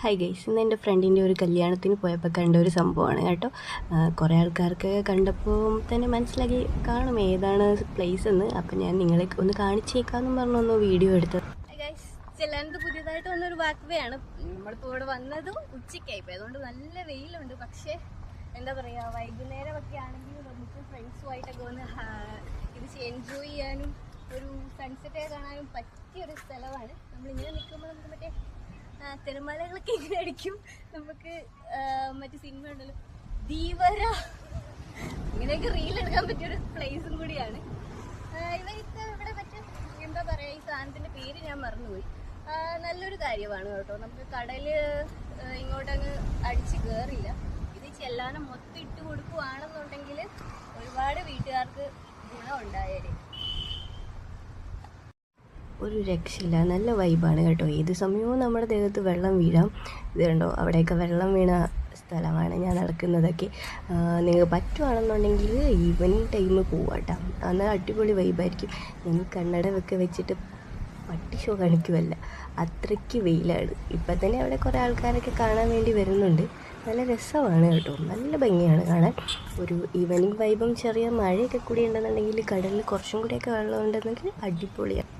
Hi guys ഇന്ന് എന്റെ ഫ്രണ്ടിന്റെ ഒരു കല്യാണത്തിന് പോയപ്പോൾ കണ്ട ഒരു സംഭവമാണ് കേട്ടോ. കുറേ ആൾക്കാർക്ക് കണ്ടപ്പോൾ തന്നെ മനസ്സിലാക്കി കാണും ഏതാണ് പ്ലേസ് എന്ന്. അപ്പം ഞാൻ നിങ്ങളെ ഒന്ന് കാണിച്ചേക്കാമെന്ന് പറഞ്ഞു ഒന്ന് വീഡിയോ എടുത്തത് ചെല്ലാനത്ത് പുതിയതായിട്ട് വന്നൊരു വാക്ക് ആണ് നമ്മളിപ്പോൾ ഇവിടെ വന്നതും ഉച്ചയ്ക്കായി പോയി. അതുകൊണ്ട് നല്ല വെയിലുണ്ട്. പക്ഷേ എന്താ പറയുക വൈകുന്നേരമൊക്കെ ആണെങ്കിൽ നമുക്ക് ഫ്രണ്ട്സുമായിട്ടൊക്കെ വന്ന് ഹാ- ഇത് എൻജോയ് ചെയ്യാനും ഒരു സൺസെറ്റ് കാണാനും പറ്റിയൊരു സ്ഥലമാണ്. നമ്മളിങ്ങനെ നിൽക്കുമ്പോൾ നമുക്ക് മറ്റേ തിരമാലകളൊക്കെ ഇങ്ങനെ അടിക്കും. നമുക്ക് മറ്റു സിനിമ ഉണ്ടല്ലോ. ദീവര ഇങ്ങനെയൊക്കെ റീൽ എടുക്കാൻ പറ്റിയ ഒരു പ്ലേസും കൂടിയാണ്. ഇവർക്ക് ഇവിടെ പറ്റും എന്താ പറയാ ഈ സാധനത്തിന്റെ പേര് ഞാൻ മറന്നുപോയി. നല്ലൊരു കാര്യമാണ് കേട്ടോ. നമുക്ക് കടൽ ആ, ഇങ്ങോട്ടങ്ങ് അടിച്ച് കയറില്ല ഇത് ചെല്ലാനം മൊത്തം ഇട്ട് കൊടുക്കുവാണെന്നുണ്ടെങ്കിൽ ഒരുപാട് വീട്ടുകാർക്ക് ഒരു രക്ഷയില്ല. നല്ല വൈബാണ് കേട്ടോ. ഏത് സമയവും നമ്മുടെ ദേഹത്ത് വെള്ളം വീഴാം. ഇത് കണ്ടോ? അവിടെയൊക്കെ വെള്ളം വീണ സ്ഥലമാണ് ഞാൻ നടക്കുന്നതൊക്കെ. നിങ്ങൾക്ക് പറ്റുവാണെന്നുണ്ടെങ്കിൽ ഈവനിങ് ടൈം പോവാട്ടോ. അന്ന് അടിപൊളി വൈബായിരിക്കും ഞാൻ കണ്ണടയൊക്കെ വെച്ചിട്ട് പട്ടി ഷോ കാണിക്കുമല്ല അത്രയ്ക്ക് വെയിലാണ്. ഇപ്പം തന്നെ അവിടെ കുറേ ആൾക്കാരൊക്കെ കാണാൻ വേണ്ടി വരുന്നുണ്ട്. നല്ല രസമാണ് കേട്ടോ. നല്ല ഭംഗിയാണ് കാണാൻ. ഒരു ഈവനിങ് വൈബും ചെറിയ മഴയൊക്കെ കൂടി ഉണ്ടെന്നുണ്ടെങ്കിൽ കടലിൽ കുറച്ചും കൂടിയൊക്കെ വെള്ളം ഉണ്ടെന്നെങ്കിൽ അടിപൊളിയാണ്